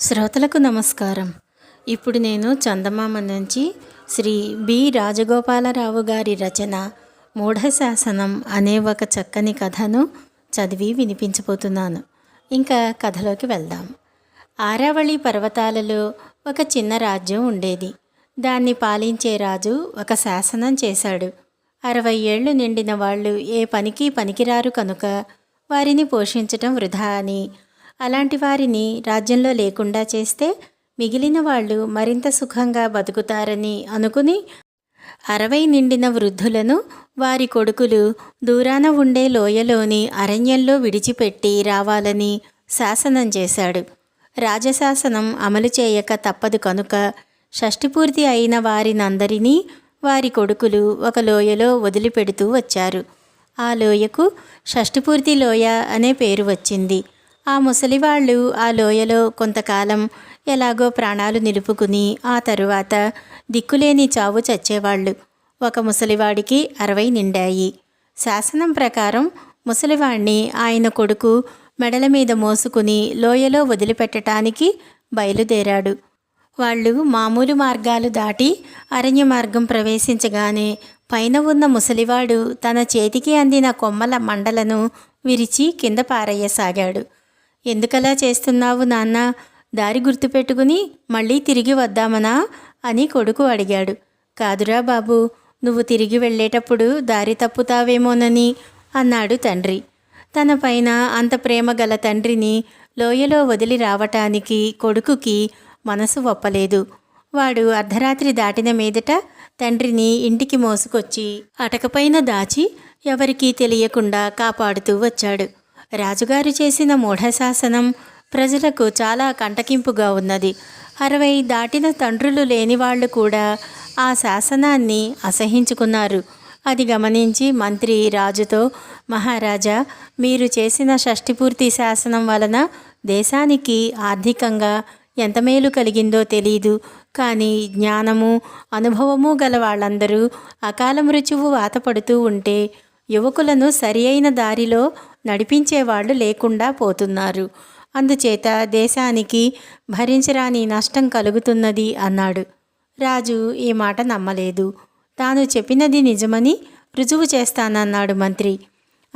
శ్రోతలకు నమస్కారం. ఇప్పుడు నేను చందమామ నుంచి శ్రీ బి. రాజగోపాలరావు గారి రచన మూఢశాసనం అనే ఒక చక్కని కథను చదివి వినిపించబోతున్నాను. ఇంకా కథలోకి వెళ్దాం. ఆరావళి పర్వతాలలో ఒక చిన్న రాజ్యం ఉండేది. దాన్ని పాలించే రాజు ఒక శాసనం చేశాడు. అరవై ఏళ్ళు నిండిన వాళ్ళు ఏ పనికి పనికిరారు కనుక వారిని పోషించటం వృధా అని అలాంటి వారిని రాజ్యంలో లేకుండా చేస్తే మిగిలిన వాళ్ళు మరింత సుఖంగా బతుకుతారని అనుకుని అరవై నిండిన వృద్ధులను వారి కొడుకులు దూరాన ఉండే లోయలోని అరణ్యంలో విడిచిపెట్టి రావాలని శాసనం చేశాడు. రాజశాసనం అమలు చేయక తప్పదు కనుక షష్టిపూర్తి అయిన వారినందరినీ వారి కొడుకులు ఒక లోయలో వదిలిపెడుతూ వచ్చారు. ఆ లోయకు షష్టిపూర్తి లోయ అనే పేరు వచ్చింది. ఆ ముసలివాళ్ళు ఆ లోయలో కొంతకాలం ఎలాగో ప్రాణాలు నిలుపుకుని ఆ తరువాత దిక్కులేని చావు చచ్చేవాళ్ళు. ఒక ముసలివాడికి అరవై నిండాయి. శాసనం ప్రకారం ముసలివాణ్ణి ఆయన కొడుకు మెడల మీద మోసుకుని లోయలో వదిలిపెట్టడానికి బయలుదేరాడు. వాళ్ళు మామూలు మార్గాలు దాటి అరణ్య మార్గం ప్రవేశించగానే పైన ఉన్న ముసలివాడు తన చేతికి అందిన కొమ్మల మండలను విరిచి కింద పారయ్యసాగాడు ఎందుకలా చేస్తున్నావు నాన్న? దారి గుర్తుపెట్టుకుని మళ్ళీ తిరిగి వద్దామనా? అని కొడుకు అడిగాడు. కాదురా బాబు నువ్వు తిరిగి వెళ్ళేటప్పుడు దారి తప్పుతావేమోనని అన్నాడు తండ్రి. తన పైన అంత ప్రేమ గల తండ్రిని లోయలో వదిలి రావటానికి కొడుకుకి మనసు ఒప్పలేదు. వాడు అర్ధరాత్రి దాటిన మీదట తండ్రిని ఇంటికి మోసుకొచ్చి అటకపైన దాచి ఎవరికీ తెలియకుండా కాపాడుతూ వచ్చాడు. రాజుగారు చేసిన మూఢశాసనం ప్రజలకు చాలా కంటకింపుగా ఉన్నది. అరవై దాటిన తండ్రులు లేని వాళ్ళు కూడా ఆ శాసనాన్ని అసహించుకున్నారు. అది గమనించి మంత్రి రాజుతో మహారాజా మీరు చేసిన షష్టిపూర్తి శాసనం వలన దేశానికి ఆర్థికంగా ఎంత మేలు కలిగిందో తెలీదు. కానీ జ్ఞానము అనుభవము గల వాళ్ళందరూ అకాల మృత్యువు వాతపడుతూ ఉంటే యువకులను సరి అయిన దారిలో నడిపించేవాళ్ళు లేకుండా పోతున్నారు. అందుచేత దేశానికి భరించరాని నష్టం కలుగుతున్నది అన్నాడు. రాజు ఈ మాట నమ్మలేదు. తాను చెప్పినది నిజమని రుజువు చేస్తానన్నాడు మంత్రి.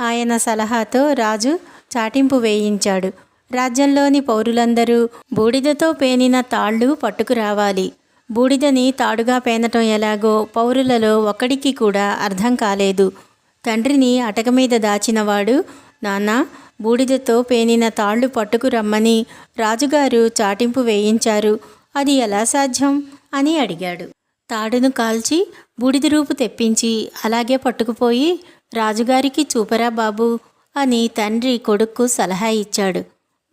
ఆయన సలహాతో రాజు చాటింపు వేయించాడు. రాజ్యంలోని పౌరులందరూ బూడిదతో పేనిన తాళ్ళు పట్టుకురావాలి. బూడిదని తాడుగా పేనటం ఎలాగో పౌరులలో ఒక్కడికి కూడా అర్థం కాలేదు. తండ్రిని అటక మీద దాచినవాడు నాన్న బూడిదతో పేనిన తాళ్ళు పట్టుకు రమ్మని రాజుగారు చాటింపు వేయించారు. అది ఎలా సాధ్యం? అని అడిగాడు. తాడును కాల్చి బూడిద రూపు తెప్పించి అలాగే పట్టుకుపోయి రాజుగారికి చూపరా బాబు అని తండ్రి కొడుక్కు సలహా ఇచ్చాడు.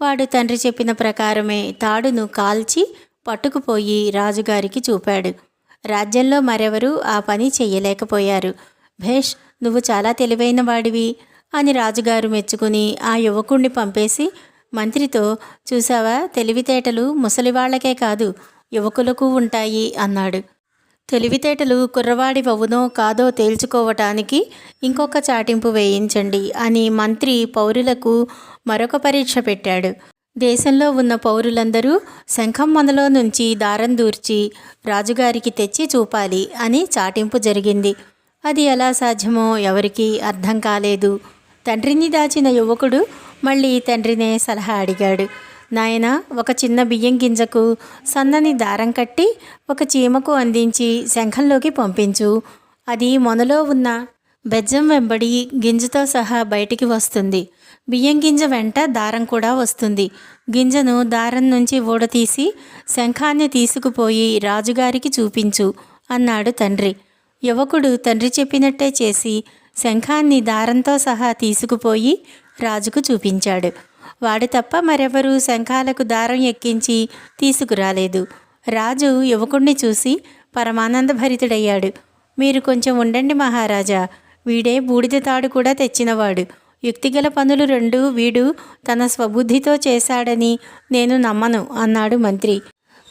వాడు తండ్రి చెప్పిన ప్రకారమే తాడును కాల్చి పట్టుకుపోయి రాజుగారికి చూపాడు. రాజ్యంలో మరెవరూ ఆ పని చెయ్యలేకపోయారు భేష్ నువ్వు చాలా తెలివైన వాడివి అని రాజుగారు మెచ్చుకుని ఆ యువకుణ్ణి పంపేసి మంత్రితో చూసావా తెలివితేటలు ముసలివాళ్ళకే కాదు యువకులకు ఉంటాయి అన్నాడు. తెలివితేటలు కుర్రవాడి అవునో కాదో తేల్చుకోవటానికి ఇంకొక చాటింపు వేయించండి అని మంత్రి పౌరులకు మరొక పరీక్ష పెట్టాడు. దేశంలో ఉన్న పౌరులందరూ శంఖం మనలో నుంచి దారం దూర్చి రాజుగారికి తెచ్చి చూపాలి అని చాటింపు జరిగింది. అది ఎలా సాధ్యమో ఎవరికీ అర్థం కాలేదు. తండ్రిని దాచిన యువకుడు మళ్ళీ తండ్రినే సలహా అడిగాడు. నాయన ఒక చిన్న బియ్యం గింజకు సన్నని దారం కట్టి ఒక చీమకు అందించి శంఖంలోకి పంపించు. అది మొనలో ఉన్న బెజ్జం వెంబడి గింజతో సహా బయటికి వస్తుంది. బియ్యం గింజ వెంట దారం కూడా వస్తుంది. గింజను దారం నుంచి ఊడతీసి శంఖాన్ని తీసుకుపోయి రాజుగారికి చూపించు అన్నాడు తండ్రి. యువకుడు తండ్రి చెప్పినట్టే చేసి శంఖాన్ని దారంతో సహా తీసుకుపోయి రాజుకు చూపించాడు. వాడు తప్ప మరెవరూ శంఖాలకు దారం ఎక్కించి తీసుకురాలేదు. రాజు యువకుణ్ణి చూసి పరమానందభరితుడయ్యాడు. మీరు కొంచెం ఉండండి మహారాజా. వీడే బూడిద తాడు కూడా తెచ్చినవాడు. యుక్తిగల పనులు రెండు వీడు తన స్వబుద్ధితో చేశాడని నేను నమ్మను అన్నాడు మంత్రి.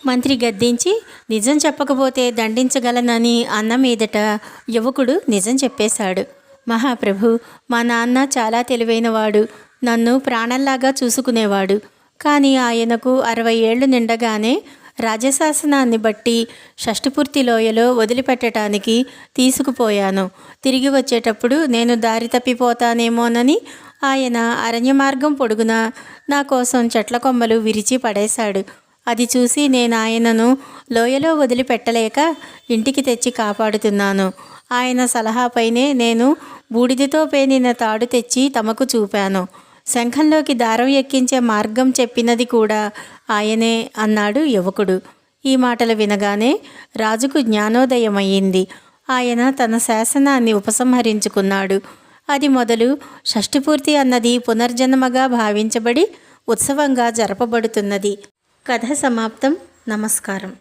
మంత్రి గద్దించి నిజం చెప్పకపోతే దండించగలనని అన్న మీదట యువకుడు నిజం చెప్పేశాడు. మహాప్రభు మా నాన్న చాలా తెలివైనవాడు నన్ను ప్రాణంలాగా చూసుకునేవాడు. కానీ ఆయనకు అరవై ఏళ్ళు నిండగానే రాజశాసనాన్ని బట్టి షష్ఠపూర్తి లోయలో వదిలిపెట్టడానికి తీసుకుపోయాను. తిరిగి వచ్చేటప్పుడు నేను దారి తప్పిపోతానేమోనని ఆయన అరణ్య మార్గం పొడుగున నా కోసం చెట్ల కొమ్మలు విరిచి పడేశాడు. అది చూసి నేను ఆయనను లోయలో వదిలిపెట్టలేక ఇంటికి తెచ్చి కాపాడుతున్నాను. ఆయన సలహాపైనే నేను బూడిదతో పేనిన తాడు తెచ్చి తమకు చూపాను. శంఖంలోకి దారం ఎక్కించే మార్గం చెప్పినది కూడా ఆయనే అన్నాడు యువకుడు. ఈ మాటలు వినగానే రాజుకు జ్ఞానోదయమయ్యింది. ఆయన తన శాసనాన్ని ఉపసంహరించుకున్నాడు. అది మొదలు షష్ఠిపూర్తి అన్నది పునర్జన్మగా భావించబడి ఉత్సవంగా జరపబడుతున్నది. కథ సమాప్తం నమస్కారం